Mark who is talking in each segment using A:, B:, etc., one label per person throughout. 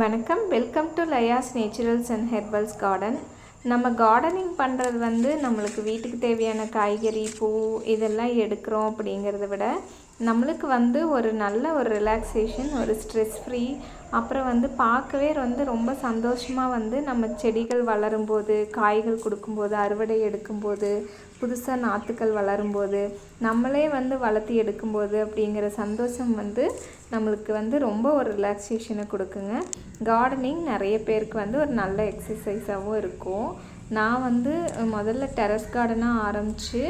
A: வணக்கம். Welcome to Laya's naturals and herbals garden நம்ம gardening பண்ணுறது வந்து நம்மளுக்கு வீட்டுக்கு தேவையான காய்கறி பூ இதெல்லாம் எடுக்கிறோம் அப்படிங்கிறத விட நம்மளுக்கு வந்து ஒரு நல்ல ஒரு ரிலாக்ஸேஷன் ஒரு ஸ்ட்ரெஸ் ஃப்ரீ அப்புறம் வந்து பார்க்கவே வந்து ரொம்ப சந்தோஷமாக வந்து நம்ம செடிகள் வளரும்போது காய்கள் கொடுக்கும்போது அறுவடை எடுக்கும்போது புதுசாக நாற்றுக்கள் வளரும்போது நம்மளே வந்து வளர்த்தி எடுக்கும்போது அப்படிங்கிற சந்தோஷம் வந்து நம்மளுக்கு வந்து ரொம்ப ஒரு ரிலாக்ஸேஷனை கொடுக்குங்க. கார்டனிங் நிறைய பேருக்கு வந்து ஒரு நல்ல எக்ஸசைஸாகவும் இருக்கும். நான் வந்து முதல்ல டெரஸ் கார்டனாக ஆரம்பித்து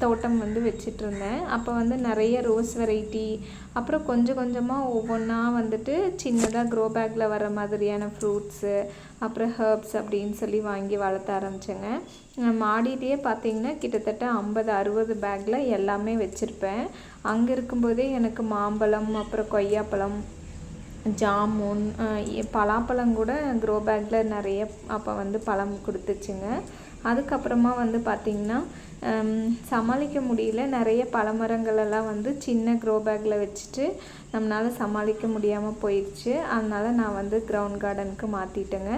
A: தோட்டம் வந்து வச்சிட்ருந்தேன். அப்போ வந்து நிறைய ரோஸ் வெரைட்டி அப்புறம் கொஞ்சம் கொஞ்சமாக ஒவ்வொன்றா வந்துட்டு சின்னதாக க்ரோ பேக்கில் வர மாதிரியான ஃப்ரூட்ஸு அப்புறம் ஹர்ப்ஸ் அப்படின்னு சொல்லி வாங்கி வளர்த்த ஆரம்பித்தேங்க மாடியிலேயே பார்த்தீங்கன்னா கிட்டத்தட்ட ஐம்பது அறுபது பேக்கில் எல்லாமே வச்சுருப்பேன். அங்கே இருக்கும்போதே எனக்கு மாம்பழம் அப்புறம் கொய்யாப்பழம் ஜாமுன் பலாப்பழம் கூட க்ரோ பேக்கில் நிறைய அப்போ வந்து பழம் கொடுத்துச்சுங்க. அதுக்கப்புறமா வந்து பார்த்திங்கன்னா சமாளிக்க முடியல. நிறைய பழமரங்கள் எல்லாம் வந்து சின்ன க்ரோ பேக்கில் வச்சுட்டு நம்மளால் சமாளிக்க முடியாமல் போயிடுச்சு அதனால் நான் வந்து க்ரௌண்ட் கார்டனுக்கு மாற்றிட்டேங்க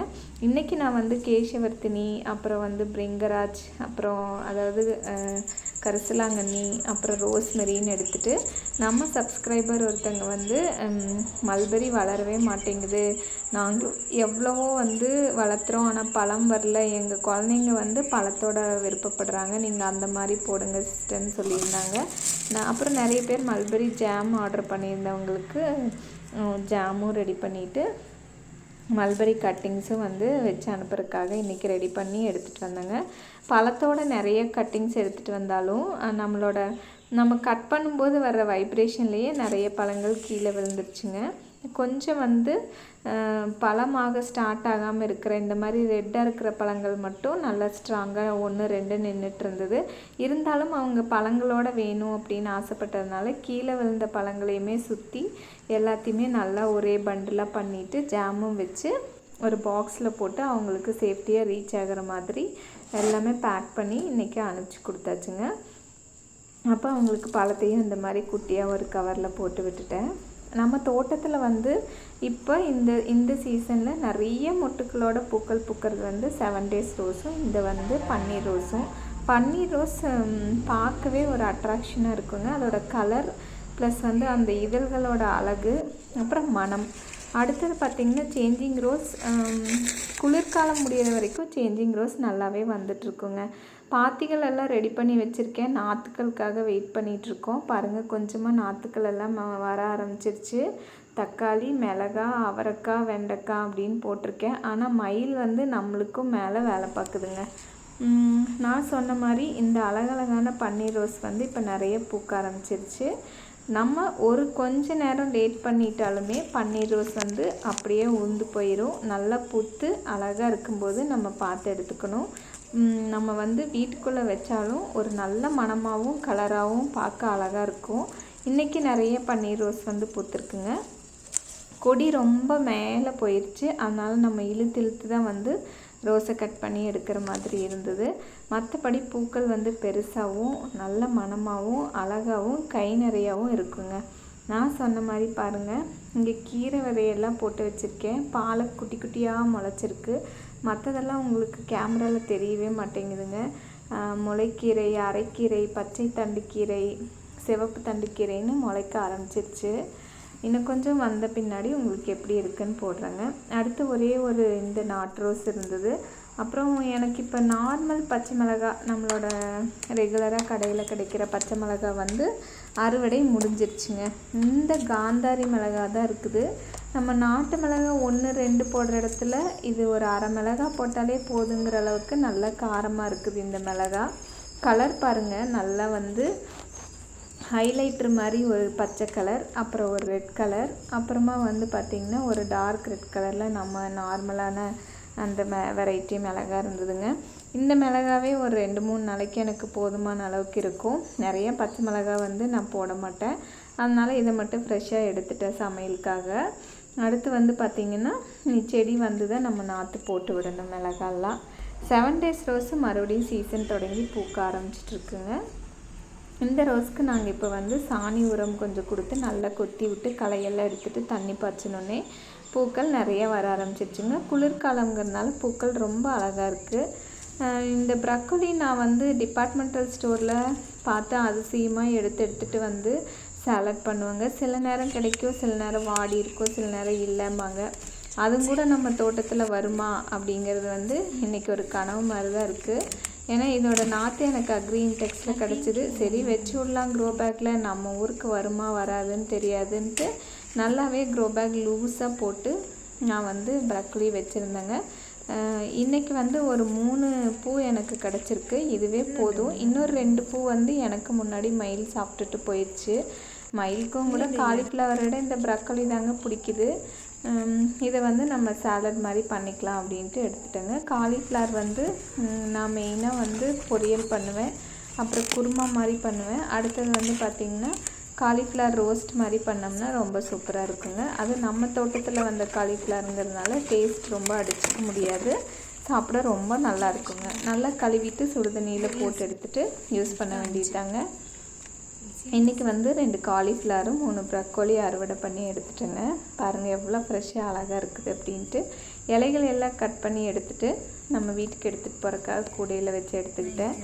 A: இன்றைக்கி நான் வந்து கேசவர்த்தினி அப்புறம் வந்து பிரிங்கராஜ் அப்புறம் அதாவது கரிசலாங்கண்ணி அப்புறம் ரோஸ்மெரின்னு எடுத்துகிட்டு நம்ம சப்ஸ்கிரைபர் ஒருத்தங்க வந்து மல்பெரி வளரவே மாட்டேங்குது. நாங்களும் எவ்வளவோ வந்து வளர்த்துறோம். ஆனால் பழம் வரல. எங்கள் குழந்தைங்க வந்து பழத்தோட விருப்பப்படுறாங்க. நீங்கள் அந்த மாதிரி போடுங்க சிஸ்டர்னு சொல்லியிருந்தாங்க. நான் அப்புறம் நிறைய பேர் மல்பெரி ஜாம் ஆர்டர் பண்ணியிருந்தவங்களுக்கு ஜாமும் ரெடி பண்ணிவிட்டு மல்பரி கட்டிங்ஸும் வந்து வச்சு அனுப்புறதுக்காக இன்றைக்கி ரெடி பண்ணி எடுத்துகிட்டு வந்தேங்க. பழத்தோட நிறைய கட்டிங்ஸ் எடுத்துகிட்டு வந்தாலும் நம்மளோட நம்ம கட் பண்ணும்போது வர்ற வைப்ரேஷன்லேயே நிறைய பழங்கள் கீழே விழுந்துருச்சுங்க. கொஞ்சம் வந்து பழமாக ஸ்டார்ட் ஆகாமல் இருக்கிற இந்த மாதிரி ரெட்டாக இருக்கிற பழங்கள் மட்டும் நல்லா ஸ்ட்ராங்காக ஒன்று ரெண்டு நின்றுட்டு இருந்தது. இருந்தாலும் அவங்க பழங்களோட வேணும் அப்படின்னு ஆசைப்பட்டதுனால கீழே விழுந்த பழங்களையுமே சுற்றி எல்லாத்தையுமே நல்லா ஒரே பண்டிலாக பண்ணிவிட்டு ஜாமும் வச்சு ஒரு பாக்ஸில் போட்டு அவங்களுக்கு சேஃப்டியாக ரீச் ஆகிற மாதிரி எல்லாமே பேக் பண்ணி இன்றைக்கி அனுப்பிச்சி கொடுத்தாச்சுங்க. அப்போ அவங்களுக்கு பழத்தையும் இந்த மாதிரி குட்டியாக ஒரு கவரில் போட்டு விட்டுட்டேன். நம்ம தோட்டத்தில் வந்து இப்போ இந்த இந்த சீசனில் நிறைய மொட்டுக்களோட பூக்கள் பூக்கிறது வந்து செவன் டேஸ் ரோஸும் இந்த வந்து பன்னீர் ரோஸும் பன்னீர் ரோஸ் பார்க்கவே ஒரு அட்ராக்ஷனாக இருக்குங்க. அதோட கலர் ப்ளஸ் வந்து அந்த இதழ்களோட அழகு அப்புறம் மனம். அடுத்தது பார்த்திங்கன்னா சேஞ்சிங் ரோஸ் குளிர்காலம் முடிகிற வரைக்கும் சேஞ்சிங் ரோஸ் நல்லாவே வந்துட்டுருக்குங்க பாத்திகள் எல்லாம் ரெடி பண்ணி வச்சுருக்கேன். நாற்றுக்களுக்காக வெயிட் பண்ணிகிட்ருக்கோம் பாருங்கள் கொஞ்சமாக நாற்றுக்கள் எல்லாம் வர ஆரம்பிச்சிருச்சு. தக்காளி மிளகா அவரைக்காய் வெண்டைக்காய் அப்படின்னு போட்டிருக்கேன். ஆனால் மயில் வந்து நம்மளுக்கும் மேலே வேலை பார்க்குதுங்க. நான் சொன்ன மாதிரி இந்த அழகழகான பன்னீர் ரோஸ் வந்து இப்போ நிறைய பூக்க ஆரம்பிச்சிருச்சு. நம்ம ஒரு கொஞ்ச நேரம் லேட் பண்ணிட்டாலுமே பன்னீர் ரோஸ் வந்து அப்படியே உந்து போயிடும் நல்லா பூத்து அழகாக இருக்கும்போது நம்ம பார்த்து எடுத்துக்கணும். நம்ம வந்து வீட்டுக்குள்ளே வச்சாலும் ஒரு நல்ல மனமாகவும் கலராகவும் பார்க்க அழகாக இருக்கும். இன்றைக்கி நிறைய பன்னீர் ரோஸ் வந்து பூத்துருக்குங்க. கொடி ரொம்ப மேலே போயிடுச்சு அதனால் நம்ம இழுத்து இழுத்து தான் வந்து ரோஸை கட் பண்ணி எடுக்கிற மாதிரி இருந்தது. மற்றபடி பூக்கள் வந்து பெருசாகவும் நல்ல மனமாகவும் அழகாகவும் கை நிறையாவும் இருக்குங்க. நான் சொன்ன மாதிரி பாருங்கள் இங்கே கீரை விதையெல்லாம் போட்டு வச்சுருக்கேன். பாலை குட்டி குட்டியாக முளைச்சிருக்கு. மற்றதெல்லாம் உங்களுக்கு கேமராவில் தெரியவே மாட்டேங்குதுங்க. முளைக்கீரை அரைக்கீரை பச்சை தண்டுக்கீரை சிவப்பு தண்டுக்கீரைன்னு முளைக்க ஆரம்பிச்சிருச்சு. இன்னும் கொஞ்சம் வந்த பின்னாடி உங்களுக்கு எப்படி இருக்குன்னு போடுறேங்க. அடுத்து ஒரே ஒரு இந்த நாட் ரோஸ் இருந்தது. அப்புறம் எனக்கு இப்போ நார்மல் பச்சை மிளகா நம்மளோட ரெகுலராக கடையில் கிடைக்கிற பச்சை மிளகா வந்து அறுவடை முடிஞ்சிருச்சுங்க. இந்த காந்தாரி மிளகா தான் இருக்குது. நம்ம நாட்டு மிளகா ஒன்று ரெண்டு போடுற இடத்துல இது ஒரு அரை மிளகா போட்டாலே போதுங்கிற அளவுக்கு நல்ல காரமாக இருக்குது இந்த மிளகா. கலர் பாருங்கள் நல்லா வந்து ஹைலைட்ரு மாதிரி ஒரு பச்சை கலர் அப்புறம் ஒரு ரெட் கலர் அப்புறமா வந்து பார்த்திங்கன்னா ஒரு டார்க் ரெட் கலரில் நம்ம நார்மலான அந்த மெ வெரைட்டி மிளகா இருந்ததுங்க. இந்த மிளகாவே ஒரு ரெண்டு மூணு நாளைக்கு எனக்கு போதுமான அளவுக்கு இருக்கும். நிறைய பச்சை மிளகா வந்து நான் போட மாட்டேன். அதனால் இதை மட்டும் ஃப்ரெஷ்ஷாக எடுத்துட்டேன் சமையலுக்காக. அடுத்து வந்து பார்த்திங்கன்னா செடி வந்து தான் நம்ம நாற்று போட்டு விடணும் மிளகாலாம். செவன் டேஸ் ரோஸு மறுபடியும் சீசன் தொடங்கி பூக்க ஆரம்பிச்சிட்ருக்குங்க இந்த ரோஸ்க்கு நாங்கள் இப்போ வந்து சாணி உரம் கொஞ்சம் கொடுத்து நல்லா கொத்தி விட்டு களையெல்லாம் எடுத்துகிட்டு தண்ணி பாய்ச்சினோன்னே பூக்கள் நிறைய வர ஆரம்பிச்சிருச்சுங்க. குளிர்காலங்கிறதுனால பூக்கள் ரொம்ப அழகாக இருக்குது இந்த ப்ரக்கோலி நான் வந்து டிபார்ட்மெண்டல் ஸ்டோரில் பார்த்து அதிசயமாக எடுத்து எடுத்துகிட்டு வந்து சாலட் பண்ணுவாங்க. சில நேரம் கிடைக்கும் சில நேரம் வாடி இருக்கும் சில நேரம் இல்லைம்பாங்க. அதுவும் கூட நம்ம தோட்டத்தில் வருமா அப்படிங்கிறது வந்து இன்றைக்கி ஒரு கனவு மாதிரி தான் இருக்குது ஏன்னா இதோட நாற்று எனக்கு அக்ரீன் டெக்ஸில் கிடச்சிது. சரி வச்சு விடலாம் க்ரோ பேக்கில் நம்ம ஊருக்கு வருமா வராதுன்னு தெரியாதுன்ட்டு நல்லாவே க்ரோ பேக் லூஸாக போட்டு நான் வந்து ப்ரக்கோலி வச்சுருந்தேங்க. இன்றைக்கி வந்து ஒரு மூணு பூ எனக்கு கிடச்சிருக்கு. இதுவே போதும். இன்னொரு ரெண்டு பூ வந்து எனக்கு முன்னாடி மயில் சாப்பிட்டுட்டு போயிடுச்சு மயிலுக்கும் கூட காலிஃப்ளவரை விட இந்த ப்ரக்கோலி தாங்க பிடிக்குது. இதை வந்து நம்ம சாலட் மாதிரி பண்ணிக்கலாம் அப்படின்ட்டு எடுத்துட்டேங்க. காலிஃப்ளவர் வந்து நான் மெயினாக வந்து பொரியல் பண்ணுவேன். அப்புறம் குருமா மாதிரி பண்ணுவேன். அடுத்தது வந்து பார்த்திங்கன்னா காலிஃப்ளவர் ரோஸ்ட் மாதிரி பண்ணோம்னா ரொம்ப சூப்பராக இருக்குங்க. அது நம்ம தோட்டத்தில் வந்த காலிஃப்ளவருங்கிறதுனால டேஸ்ட் ரொம்ப அடிச்சிக்க முடியாது. சாப்பிட ரொம்ப நல்லா இருக்குங்க. நல்லா கழுவிட்டு சுடுதண்ணியில் போட்டு எடுத்துகிட்டு யூஸ் பண்ண வேண்டியதாங்க இன்றைக்கி வந்து ரெண்டு காலிஃப்ளவரும் மூணு ப்ரக்கோலி அறுவடை பண்ணி எடுத்துட்டேங்க. பாருங்கள் எவ்வளோ ஃப்ரெஷ்ஷாக அழகாக இருக்குது அப்படின்ட்டு. இலைகள் எல்லாம் கட் பண்ணி எடுத்துகிட்டு நம்ம வீட்டுக்கு எடுத்துகிட்டு போகிறக்காக கூடையில் வச்சு எடுத்துக்கிட்டேன்.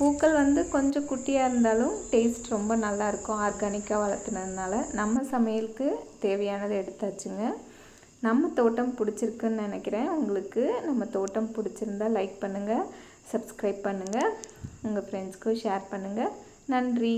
A: பூக்கள் வந்து கொஞ்சம் குட்டியாக இருந்தாலும் டேஸ்ட் ரொம்ப நல்லாயிருக்கும் ஆர்கானிக்காக வளர்த்துனதுனால. நம்ம சமையலுக்கு தேவையானதை எடுத்தாச்சுங்க. நம்ம தோட்டம் பிடிச்சிருக்குன்னு நினைக்கிறேன். உங்களுக்கு நம்ம தோட்டம் பிடிச்சிருந்தா லைக் பண்ணுங்கள் சப்ஸ்கிரைப் பண்ணுங்கள் உங்கள் ஃப்ரெண்ட்ஸ்க்கும் ஷேர் பண்ணுங்கள் நன்றி.